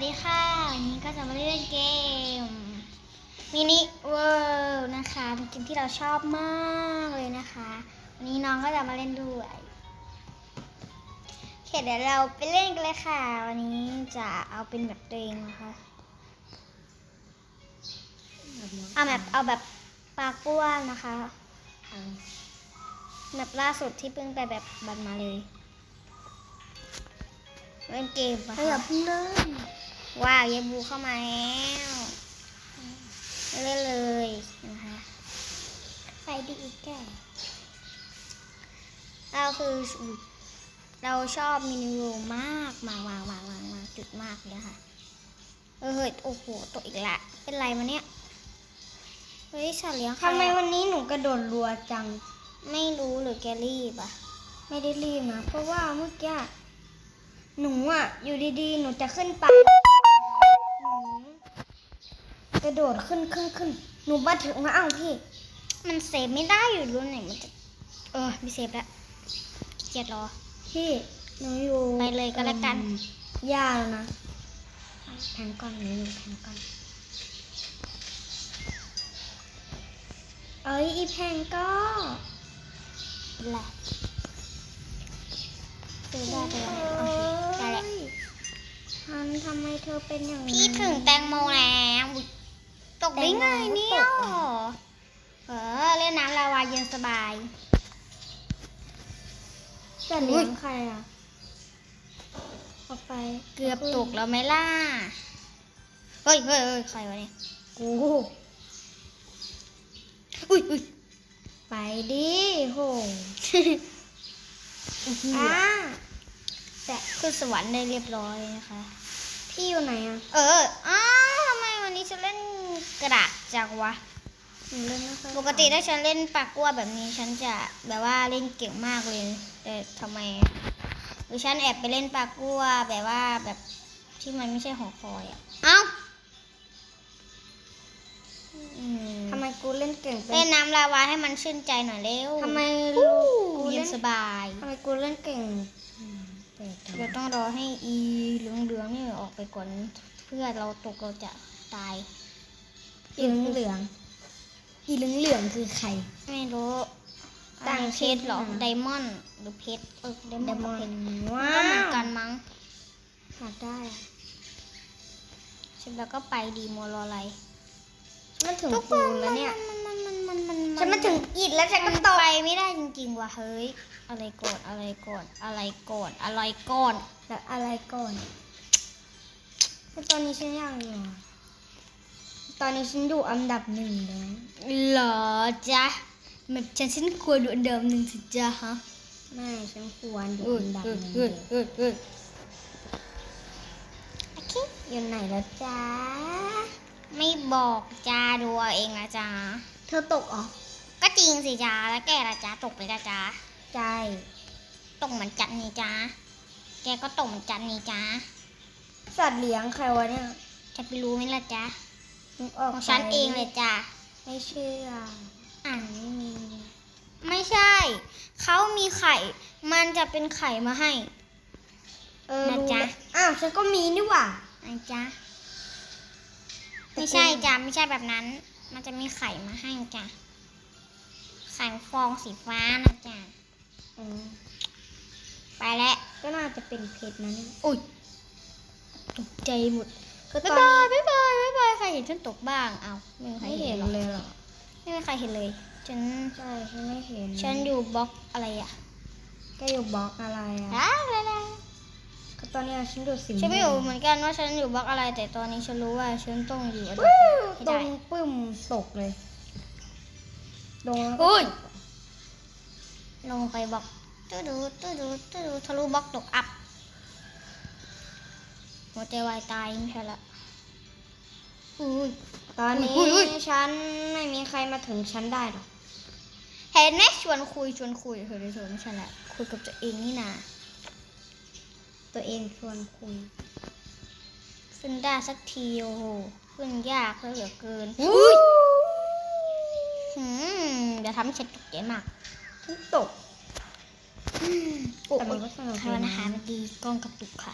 วัสดีค่ะ วันนี้ก็จะมาเล่นเกมมินิเวิลด์นะคะเป็นเกมที่เราชอบมากเลยนะคะ วันนี้น้องก็จะมาเล่นด้วยโอเคเดี๋ยวเราไปเล่นกันเลยค่ะ วันนี้จะเอาเป็นแบบตัวเองนะคะเอาแบบเอาแบบปากกว้างนะคะแบบล่าสุดที่เพิ่งไปแบบบันมาเลยเล่นเกมปะขยับคะเลย ว้าวเยายบูเข้ามาแล้วเล่นเลยนะคะไปดีอีกแกเราคือเราชอบมินิโรมากมากมากมากมากมากจุดมากเลยค่ะเออเฮ้ยโอ้โหตกอีกละ เป็นไรมาเนี่ยเฮ้ยสัตว์เลี้ยงใครทำไมอะวันนี้หนูกระโดดรัวจัง ไม่รู้หรือแกรีบอะไม่ได้รีบนะเพราะว่าเมื่อกี้หนูอะ อยู่ดีๆ หนูจะขึ้นไปหนู กระโดดขึ้นขึ้นขึ้นหนูมาถึงมาอ้าวพี่ มันเซฟไม่ได้อยู่รุ่นไหนมันจะเออไม่เซฟแล้วขี้เกียจรอ พี่หนูอยู่ไปเลยก็แล้วกันอืมยากแล้วนะแทงก่อนหนูอยู่แทงก่อนเอ้ยอีแพงก็แหละซื้อได้ไปแล้วโอเคได้แหละ ฮันทำไมเธอเป็นอย่างนี้พี่ถึงแตงโมแล้วอุ๊ย ตกได้ไงเนี่ยแตงโมก็ตกอะเออเล่นน้ำลาวาเย็นสบายจะเลี้ยงใครอะออกไปเกือบตกแล้วไหมล่ะ เฮ้ยเฮ้ยเฮ้ยใครวะเนี่ยกูอุ้ยอุ้ยไปดิโหอ่าแต่ขึ้นสวรรค์ได้เรียบร้อยนะคะ พี่อยู่ไหนอะ เอออ้า วทำไมวันนี้ฉันเล่นกระดาษจังวะหนูเล่นไม่ค่อยปกติถ้าฉันเล่นปากกัวแบบนี้ฉันจะแบบว่าเล่นเก่งมากเลย แต่ทำไมหรือฉันแอบไปเล่นปากกัวแบบว่าแบบที่มันไม่ใช่หอคอยอะเอ้าอืมทำไมกูเล่นเก่งเป็เล่นนน้ำลาวาให้มันชื่นใจหน่อยเร็วทำไมอู้กูเย็เล่นนสบายทำไมกูเล่นเก่งอืมแปลกจังเราต้องรอให้อีเหลืองๆนี่ออกไปก่อน เพื่อเราตกเราจะ ตายเหลืองเหลืองอีเหลืองเหลืองคือใคร ไม่รู้ต่าต่างงเพเพชชรรเหรอน่ะไดมอนด์หรือเพชรเออไดมเดอนด์มกับอนเพชรว้าก็เหมือนวกันมั้งอยากได้อะเสร็จแล้วก็ไปดีโมรออะไรมันถึงทุกคกูนแล้วเนี่ยมันมันมันมันมันฉันมาถึงอิดแล้วฉันก็มันตกไปไม่ได้จริงๆว่ะเฮ้ยอะไรก่อนอะไรก่อนอะไรก่อนอะไรก่อนแล้วอะไรก่อนแต่ตอนนี้ฉันยังอยู่อะ ตอนนี้ฉันอยู่อันดับหนึ่งแล้วเหรอจ๊ะแบบฉันฉันควรดูอันเดิมหนึ่งสิจ๊ะฮะไม่ฉันควรอยู่เอ้ยอันดับเอ้ยหนึ่งเอ้ยเอ้ยเอ้ยโอเคอยู่ไหนแล้วจ้าไม่บอกจ้าดูเอาเองนะจ๊ะเธอตกเหรอก็จริงสิจ้าแล้วแกละจ้าตกไปละจ้าใจตกเหมือนจันนี่จ้าแกก็ตกเหมือนจันนี่จ้าสัตว์เลี้ยงใครวะเนี่ยจะไปรู้ไหมล่ะจ้านึก ออกของฉันเองเลยจ้าไม่เชื่อ อะไม่มี ไม่ใช่ เขามีไข่ มันจะเป็นไข่มาให้ เออนะรู้จ๊ะแล้วอ้าวฉันก็มีนี่หว่านะจ๊ะ ไม่ใช่จ้าไม่ใช่แบบนั้น มันจะมีไข่มาให้จ้าไข่ฟองสีฟ้านะจ้าอืมไปแล้ว ก็น่าจะเป็นเพชรนะเนี่ยอุ้ยตกใจหมดคือตบ๊าอยนบายบ๊าย เห็นฉันตกบ้างเอาไม่มีใครไม่เห็เห็นนหรอกเลยเหรอไม่มีใครเห็นเลย ฉัน ใช่ฉันไม่เห็นฉันอยู่บล็อกอะไรอะก็อยู่บล็อกอะไรอะอ้าวอะไรก็ตอนนี้ฉันดูสีฉันไม่รู้เหมือนกันว่าฉันอยู่บล็อกอะไร แต่ตอนนี้ฉันรู้ว่าฉันต้องอยู่อันดับวู้ให้ตรได้ งปึ้มตกเลยลงแล้วก็อุ้ยตกอะลงไปบล็อกตู้ดูตู้ดูตู้ดูทะลุบล็อกตกอัพหัวใจวายตายไม่ใช่ละอุ้ย ตอนนี้อุ้ยอุ้ยฉันไม่มีใครมาถึงฉันได้หรอกเห็นไหมชวนคุยชวนคุยเธอได้ชวนไม่ใช่ละคุยกับตัวเองนี่นาตัวเองชวนคุยขึ้นได้สักทีโอ้โหขึ้นยากเหลือเกินอุ้ยหืมเดี๋ยวทำให้ฉันตกใจมากฉันตกโอ้แต่มันยก็สนุกทานอาหารมันดีกล้องกระตุกค่ะ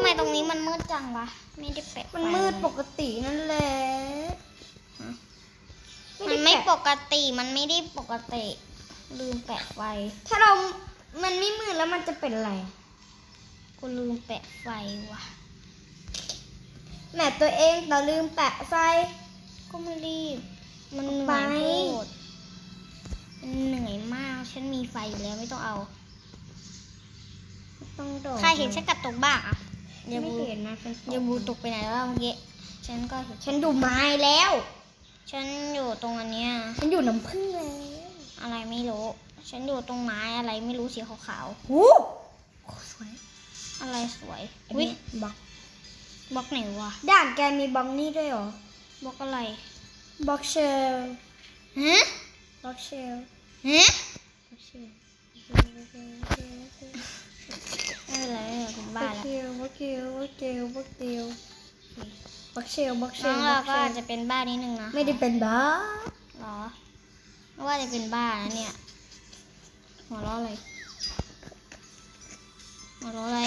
ไมตรงนี้มันมืดจังวะ ไม่ได้แปะไฟมันมืดปกตินั่นแหละมันไม่ด้ปแะกติมันไม่ได้ปกติ ลืมแปะไฟ ถ้าเรา มันไม่มืดแล้วมันจะเป็นอะไร กูลืมแปะไฟว่ะ แหมตัวเองแต่ลืมแปะไฟ ก็ไม่รีบ มันเหนื่ไปอยโพดมันเหนื่อยมาก ฉันมีไฟอยู่แล้วไม่ต้องเอา ต้องโดดใครเห็นฉันกระตุกบ้างอะอ ย่าไม่บูเห็นนะฉันอย่าบูตกไปไหนแล้วเมื่อกี้ฉันก็เห็นฉันดูไม้แล้ว ฉันอยู่ตรงอันเนี้ยฉันอยู่น้ำผึ้งแล้วอะไรไม่รู้ ฉันอยู่ตรงไม้อะไรไม่รู้สีขาวหูสวยๆอะไรสวยอันวินี้บล็อกบล็อกไหนวะด่านแกมีบล็อกนี่ด้วยเหรอบล็อกอะไรบล็อกเชลฮะบล็อกเชลฮะบล็อกเชลไม่ เป็นไรไม่เป็นไรคุณบล็บ้าอกแล้วเชลบล็อกเชลบล็อกเชลบล็อกเชลบล็อกเชลบล็อกเชน้ลองเราก็อาจจะเป็นบ้านิดนึงนะไม่ได้เป็นบ้าหรอไม่ว่าจะเป็นบ้านะเนี่ยหัวเราะอะไรหัวเราะอะไร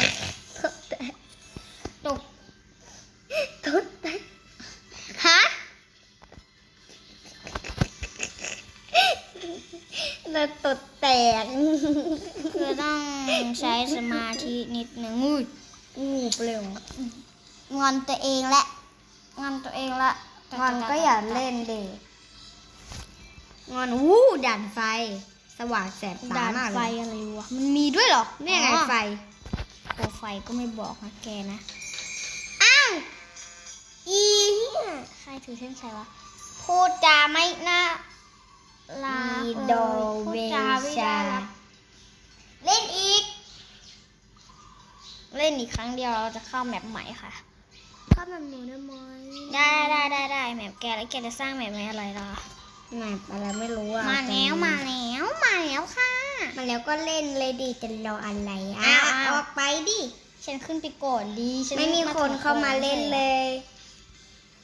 ใช้สมาธินิดนึงอุ้ยงูเปลวงอนตัวเองละงอนตัวเองละงอนก็อย่าเล่นเด็กงอนวู้ด่านไฟ สว่างแสบตาด่านมากไฟเลยอะไรวะมันมีด้วยเหรอเนี่ยไงอ๋อไฟโคไฟก็ไม่บอกนะแกนะอ้าวอีเหี้ยใครถือเส้นชัยวะพูดจาไม่น่ารักอีเลยโดพูเวดจาไม่ชา น่ารัก เล่นอีก เล่นอีกครั้งเดียวเราจะเข้าแมปใหม่ค่ะข้ามันหนูได้ไหมได้ได้ได้ได้แมปแกแล้วแกจะสร้างแมปแมปอะไรล่ะแมปอะไรไม่รู้อะมาแล้วมาแล้วมาแล้วค่ะ มาแล้วก็เล่นเลยดีจะรออะไรอ้าอ้าววอ้าวออกไปดิฉันขึ้นไปก่อนดีฉันไม่มีคนเข้ามาเล่นเลย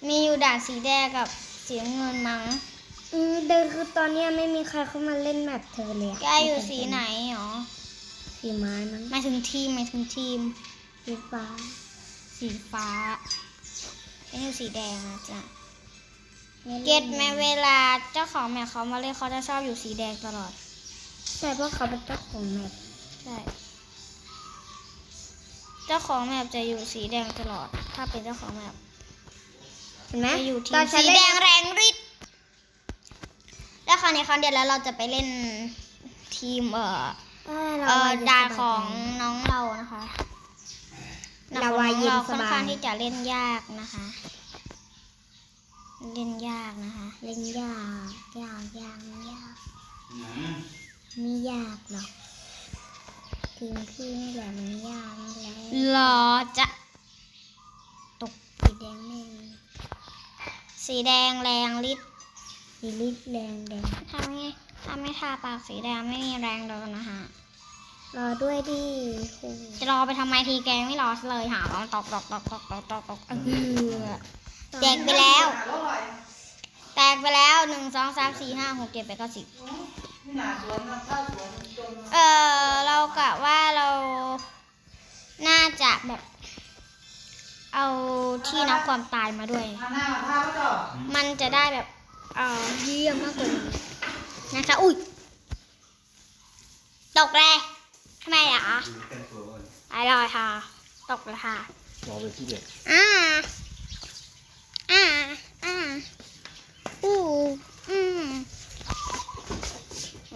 มีอยู่ด่านสีแดงกับสีน้ำเงินมั้งอืมเดินคือตอนเนี้ยไม่มีใครเข้ามาเล่นแมปเธอเลยะแกอยู่สีไหนหรอ สีไม้มั้งหมายถึงทีมหมายถึงทีม สีฟ้า สีฟ้าฉันอยู่สีแดงนะจ๊ะ เก็ตไหมเวลาเจ้าของแมปเขามาเล่นเขาจะชอบอยู่สีแดงตลอด ใช่เพราะเขาเป็นเจ้าของแมปใช่ เจ้าของแมปจะอยู่สีแดงตลอด ถ้าเป็นเจ้าของแมปเห็นไหมจะอยู่ทีตอมนฉัสีนแดเล่งนแรงฤทธิ์แล้วคราวนี้คราวเดียวแล้วเราจะไปเล่นทีมเอ่อ เอ้ยเอ่อรวดาสบยของใจน้องเรานะคะดลาของวาน้องเย็นเราสค่อนบายข้างที่จะเล่นยากนะคะ เล่นยากนะคะ เล่นยากยากยากไม่ยากไม่ยากหรอกทีมพี่นี่แหละมันยากนั่นแหละหรอจะตกสีแดงแม่งสีแดงแรงฤทธิ์สีลิดแดงแดงถ้าไม่ถ้าไม่ทาปากสีแดงไม่มีแรงเดินนะคะ รอด้วยดิครูจะรอไปทำไมทีแกงไม่รอซะเลยหาลองตอกตอกตอกตอกตอกตอกตอกเออแตกไปแล้ว แตกไปแล้วหนึ่งสองสามสี่ห้าหกเจ็ดแปดเก้าสิบเออเรากะว่าเรา น่าจะแบบ เอาที่นับความตายมาด้วย มันจะได้แบบ เออเยี่ยมมากกว่านี้ นะคะ อุ้ย ตกเลยทำไมอะอร่อยค่ะ ตกเลยค่ะรอเป็นที่เด็กอ่า อ่า อ่า อู้อืม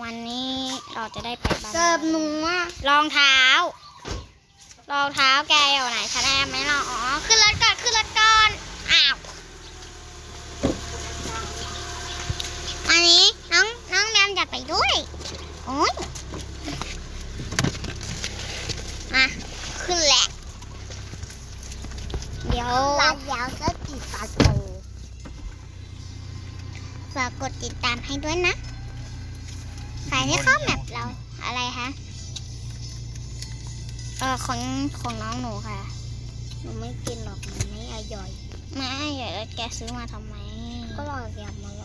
วันนี้เราจะได้ไปบ้านเสิร์ฟหนูอะรองเท้า รองเท้าแกอยู่ไหนคะแนนไหมหรออ๋อ ขึ้นรถก่อน ขึ้นรถก่อน อ้าว อันนี้น้ องน้องแรมอยากไปด้วย โอ้ยอะขึ้นแหละ เดี๋ยวลายยาวสักกี่ปาโตฝากกดติดตามให้ด้วยนะใครที่เข้าแมปเราอะไรคะเออของของน้องหนูค่ะ หนูไม่กินหรอกมันไม่อร่อย ไม่เดี๋ยวแกซื้อมาทำไม ก็ลองอยากมาล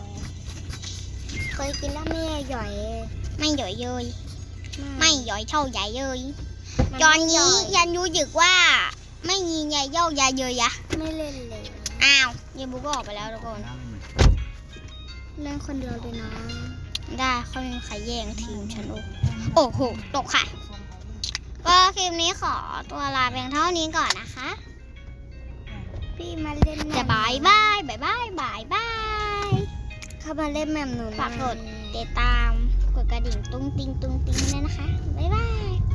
อง เคยกินแล้วไม่อร่อย ไม่หย่อยเยยไม่หย่อยเท่าใหญ่เยยมัตอนไม่นี้ร่ยยันรู้สึกว่า ไม่ยิงยาโยกยาเยอะยะไม่เล่นเลยอ้าวเยบุกก็ออกไปแล้วทุกคนเล่นคนเดียวเลยนะได้เขาไม่มีใครแย่งทีมฉันโอ้โอ้โหตกค่ะ ก็คลิปนี้ขอตัวลาเพียงเท่านี้ก่อนนะคะ พี่มาเล่นแมจะมบายบายบายบายบายบาย เข้ามาเล่นแมมหนูหน่อยฝากกดติดตาม กดกระดิ่งตุ้งติ้งตุ้งติ้งด้วยนะคะ บ๊ายบาย